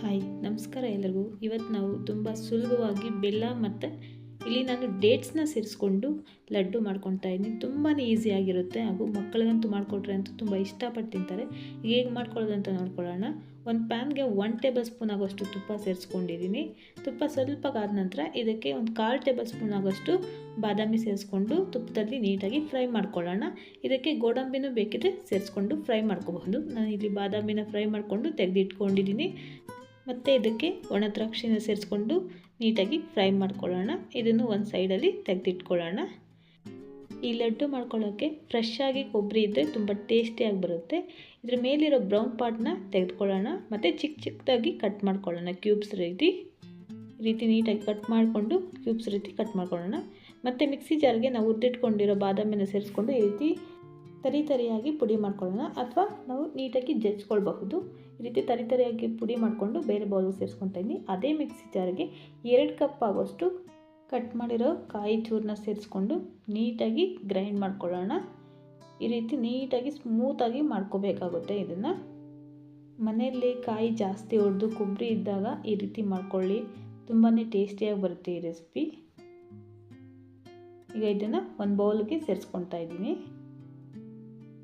Hi ನಮಸ್ಕಾರ ಎಲ್ಲರಿಗೂ. ಇವತ್ತು ನಾವು ತುಂಬ ಸುಲಭವಾಗಿ ಬೆಲ್ಲ ಮತ್ತು ಇಲ್ಲಿ ನಾನು ಡೇಟ್ಸ್ನ ಸೇರಿಸ್ಕೊಂಡು ಲಡ್ಡು ಮಾಡ್ಕೊತಾ ಇದ್ದೀನಿ. ತುಂಬಾ ಈಸಿಯಾಗಿರುತ್ತೆ ಹಾಗೂ ಮಕ್ಕಳಿಗಂತೂ ಮಾಡಿಕೊಟ್ರೆ ಅಂತೂ ತುಂಬ ಇಷ್ಟಪಟ್ಟು ತಿಂತಾರೆ. ಹೇಗೆ ಮಾಡ್ಕೊಳ್ಳೋದಂತ ನೋಡ್ಕೊಳ್ಳೋಣ. ಒಂದು ಪ್ಯಾನ್ಗೆ ಒನ್ ಟೇಬಲ್ ಸ್ಪೂನ್ ಆಗೋಷ್ಟು ತುಪ್ಪ ಸೇರಿಸ್ಕೊಂಡಿದ್ದೀನಿ. ತುಪ್ಪ ಸ್ವಲ್ಪ ಆದ ನಂತರ ಇದಕ್ಕೆ ಒಂದು ಕಾಲು ಟೇಬಲ್ ಸ್ಪೂನ್ ಆಗೋಷ್ಟು ಬಾದಾಮಿ ಸೇರಿಸ್ಕೊಂಡು ತುಪ್ಪದಲ್ಲಿ ನೀಟಾಗಿ ಫ್ರೈ ಮಾಡ್ಕೊಳ್ಳೋಣ. ಇದಕ್ಕೆ ಗೋಡಂಬಿನೂ ಬೇಕಿದ್ರೆ ಸೇರಿಸ್ಕೊಂಡು ಫ್ರೈ ಮಾಡ್ಕೋಬಹುದು. ನಾನು ಇಲ್ಲಿ ಬಾದಾಮಿನ ಫ್ರೈ ಮಾಡಿಕೊಂಡು ತೆಗೆದಿಟ್ಕೊಂಡಿದ್ದೀನಿ. ಮತ್ತು ಇದಕ್ಕೆ ಒಣ ದ್ರಾಕ್ಷಿನ ಸೇರಿಸ್ಕೊಂಡು ನೀಟಾಗಿ ಫ್ರೈ ಮಾಡ್ಕೊಳ್ಳೋಣ. ಇದನ್ನು ಒಂದು ಸೈಡಲ್ಲಿ ತೆಗೆದಿಟ್ಕೊಳ್ಳೋಣ. ಈ ಲಡ್ಡು ಮಾಡ್ಕೊಳ್ಳೋಕ್ಕೆ ಫ್ರೆಶ್ ಆಗಿ ಕೊಬ್ಬರಿ ಇದ್ದರೆ ತುಂಬ ಟೇಸ್ಟಿಯಾಗಿ ಬರುತ್ತೆ. ಇದ್ರ ಮೇಲಿರೋ ಬ್ರೌನ್ ಪಾರ್ಟ್ನ ತೆಗೆದುಕೊಳ್ಳೋಣ. ಮತ್ತು ಚಿಕ್ಕ ಚಿಕ್ಕದಾಗಿ ಕಟ್ ಮಾಡ್ಕೊಳ್ಳೋಣ ಕ್ಯೂಬ್ಸ್ ರೀತಿ. ರೀತಿ ನೀಟಾಗಿ ಕಟ್ ಮಾಡಿಕೊಂಡು ಕ್ಯೂಬ್ಸ್ ರೀತಿ ಕಟ್ ಮಾಡ್ಕೊಳ್ಳೋಣ. ಮತ್ತು ಮಿಕ್ಸಿ ಜಾರ್ಗೆ ನಾವು ಉದ್ದಿಟ್ಕೊಂಡಿರೋ ಬಾದಾಮಿನ ಸೇರಿಸ್ಕೊಂಡು ಈ ರೀತಿ ತರಿ ತರಿಯಾಗಿ ಪುಡಿ ಮಾಡ್ಕೊಳ್ಳೋಣ. ಅಥವಾ ನಾವು ನೀಟಾಗಿ ಜಜ್ಕೊಳ್ಬಹುದು ಈ ರೀತಿ ತರಿ ತರಿಯಾಗಿ ಪುಡಿ ಮಾಡಿಕೊಂಡು ಬೇರೆ ಬೌಲ್ಗೆ ಸೇರಿಸ್ಕೊತಾ ಇದ್ದೀನಿ. ಅದೇ ಮಿಕ್ಸಿ ಜಾರಿಗೆ ಎರಡು ಕಪ್ ಆಗೋಷ್ಟು ಕಟ್ ಮಾಡಿರೋ ಕಾಯಿ ಚೂರನ್ನ ಸೇರಿಸ್ಕೊಂಡು ನೀಟಾಗಿ ಗ್ರೈಂಡ್ ಮಾಡ್ಕೊಳ್ಳೋಣ. ಈ ರೀತಿ ನೀಟಾಗಿ ಸ್ಮೂತಾಗಿ ಮಾಡ್ಕೋಬೇಕಾಗುತ್ತೆ ಇದನ್ನು. ಮನೆಯಲ್ಲಿ ಕಾಯಿ ಜಾಸ್ತಿ ಹೊಡೆದು ಕೊಬ್ಬರಿ ಇದ್ದಾಗ ಈ ರೀತಿ ಮಾಡ್ಕೊಳ್ಳಿ. ತುಂಬಾ ಟೇಸ್ಟಿಯಾಗಿ ಬರುತ್ತೆ ಈ ರೆಸಿಪಿ ಈಗ ಇದನ್ನು ಒಂದು ಬೌಲ್ಗೆ ಸೇರಿಸ್ಕೊತಾ ಇದ್ದೀನಿ.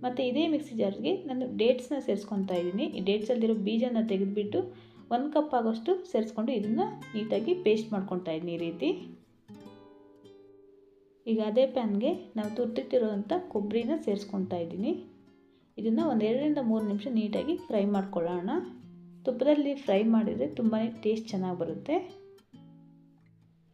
ಮತ್ತು ಇದೇ ಮಿಕ್ಸಿ ಜಾರ್ಗೆ ನಾನು ಡೇಟ್ಸ್ನ ಸೇರಿಸ್ಕೊತಾ ಇದ್ದೀನಿ. ಈ ಡೇಟ್ಸಲ್ಲಿರೋ ಬೀಜನ ತೆಗೆದುಬಿಟ್ಟು ಒಂದು ಕಪ್ ಆಗೋಷ್ಟು ಸೇರಿಸ್ಕೊಂಡು ಇದನ್ನು ನೀಟಾಗಿ ಪೇಸ್ಟ್ ಮಾಡ್ಕೊತಾ ಇದ್ದೀನಿ ಈ ರೀತಿ. ಈಗ ಅದೇ ಪ್ಯಾನ್ಗೆ ನಾವು ತುರ್ತಿಟ್ಟಿರೋವಂಥ ಕೊಬ್ಬರಿನ ಸೇರಿಸ್ಕೊತಾ ಇದ್ದೀನಿ. ಇದನ್ನು ಒಂದು ಎರಡರಿಂದ ಮೂರು ನಿಮಿಷ ನೀಟಾಗಿ ಫ್ರೈ ಮಾಡ್ಕೊಳ್ಳೋಣ. ತುಪ್ಪದಲ್ಲಿ ಫ್ರೈ ಮಾಡಿದರೆ ತುಂಬಾ ಟೇಸ್ಟ್ ಚೆನ್ನಾಗಿ ಬರುತ್ತೆ.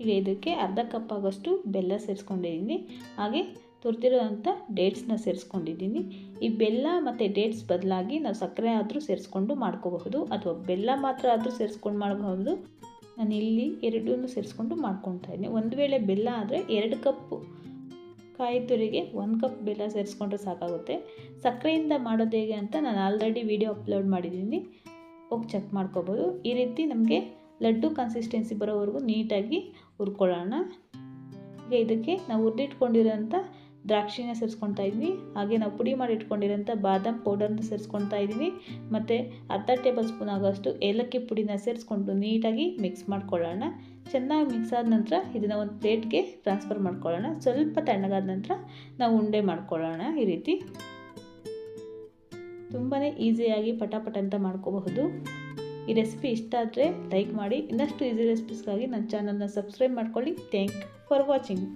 ಈಗ ಇದಕ್ಕೆ ಅರ್ಧ ಕಪ್ ಆಗೋಷ್ಟು ಬೆಲ್ಲ ಸೇರಿಸ್ಕೊಂಡಿದ್ದೀನಿ. ಹಾಗೆ ತುರಿದಿರೋವಂಥ ಡೇಟ್ಸ್ನ ಸೇರಿಸ್ಕೊಂಡಿದ್ದೀನಿ. ಈ ಬೆಲ್ಲ ಮತ್ತು ಡೇಟ್ಸ್ ಬದಲಾಗಿ ನಾವು ಸಕ್ಕರೆ ಆದರೂ ಸೇರಿಸ್ಕೊಂಡು ಮಾಡ್ಕೋಬಹುದು. ಅಥವಾ ಬೆಲ್ಲ ಮಾತ್ರ ಆದರೂ ಸೇರಿಸ್ಕೊಂಡು ಮಾಡಬಹುದು. ನಾನು ಇಲ್ಲಿ ಎರಡೂ ಸೇರಿಸ್ಕೊಂಡು ಮಾಡ್ಕೊತಾ ಇದ್ದೀನಿ. ಒಂದು ವೇಳೆ ಬೆಲ್ಲ ಆದರೆ ಎರಡು ಕಪ್ಪು ಕಾಯಿ ತುರಿಗೆ ಒಂದು ಕಪ್ ಬೆಲ್ಲ ಸೇರಿಸ್ಕೊಂಡ್ರೆ ಸಾಕಾಗುತ್ತೆ. ಸಕ್ಕರೆಯಿಂದ ಮಾಡೋದು ಹೇಗೆ ಅಂತ ನಾನು ಆಲ್ರೆಡಿ ವಿಡಿಯೋ ಅಪ್ಲೋಡ್ ಮಾಡಿದ್ದೀನಿ. ಹೋಗಿ ಚೆಕ್ ಮಾಡ್ಕೋಬೋದು ಈ ರೀತಿ ನಮಗೆ ಲಡ್ಡು ಕನ್ಸಿಸ್ಟೆನ್ಸಿ ಬರೋವರೆಗೂ ನೀಟಾಗಿ ಹುರ್ಕೊಳ್ಳೋಣ. ಈಗ ಇದಕ್ಕೆ ನಾವು ಹುರಿದಿಟ್ಕೊಂಡಿರೋಂಥ ದ್ರಾಕ್ಷಿನ ಸೇರಿಸ್ಕೊಳ್ತಾ ಇದ್ವಿ. ಹಾಗೆ ನಾವು ಪುಡಿ ಮಾಡಿ ಇಟ್ಕೊಂಡಿರೋಂಥ ಬಾದಾಮ್ ಪೌಡರ್ನ ಸೇರಿಸ್ಕೊಳ್ತಾ ಇದ್ದೀವಿ ಮತ್ತು ಅರ್ಧ ಟೇಬಲ್ ಸ್ಪೂನ್ ಆಗೋಷ್ಟು ಏಲಕ್ಕಿ ಪುಡಿನ ಸೇರಿಸ್ಕೊಂಡು ನೀಟಾಗಿ ಮಿಕ್ಸ್ ಮಾಡ್ಕೊಳ್ಳೋಣ. ಚೆನ್ನಾಗಿ ಮಿಕ್ಸ್ ಆದ ನಂತರ ಇದನ್ನು ಒಂದು ಪ್ಲೇಟ್ಗೆ ಟ್ರಾನ್ಸ್ಫರ್ ಮಾಡ್ಕೊಳ್ಳೋಣ. ಸ್ವಲ್ಪ ತಣ್ಣಗಾದ ನಂತರ ನಾವು ಉಂಡೆ ಮಾಡ್ಕೊಳ್ಳೋಣ ಈ ರೀತಿ. ತುಂಬಾ ಈಸಿಯಾಗಿ ಪಟಾಪಟ ಅಂತ ಮಾಡ್ಕೋಬಹುದು. ಈ ರೆಸಿಪಿ ಇಷ್ಟ ಆದರೆ ಲೈಕ್ ಮಾಡಿ. ಇನ್ನಷ್ಟು ಈಸಿ ರೆಸಿಪೀಸ್ಗಾಗಿ ನನ್ನ ಚಾನಲ್ನ ಸಬ್ಸ್ಕ್ರೈಬ್ ಮಾಡ್ಕೊಳ್ಳಿ. Thank for watching.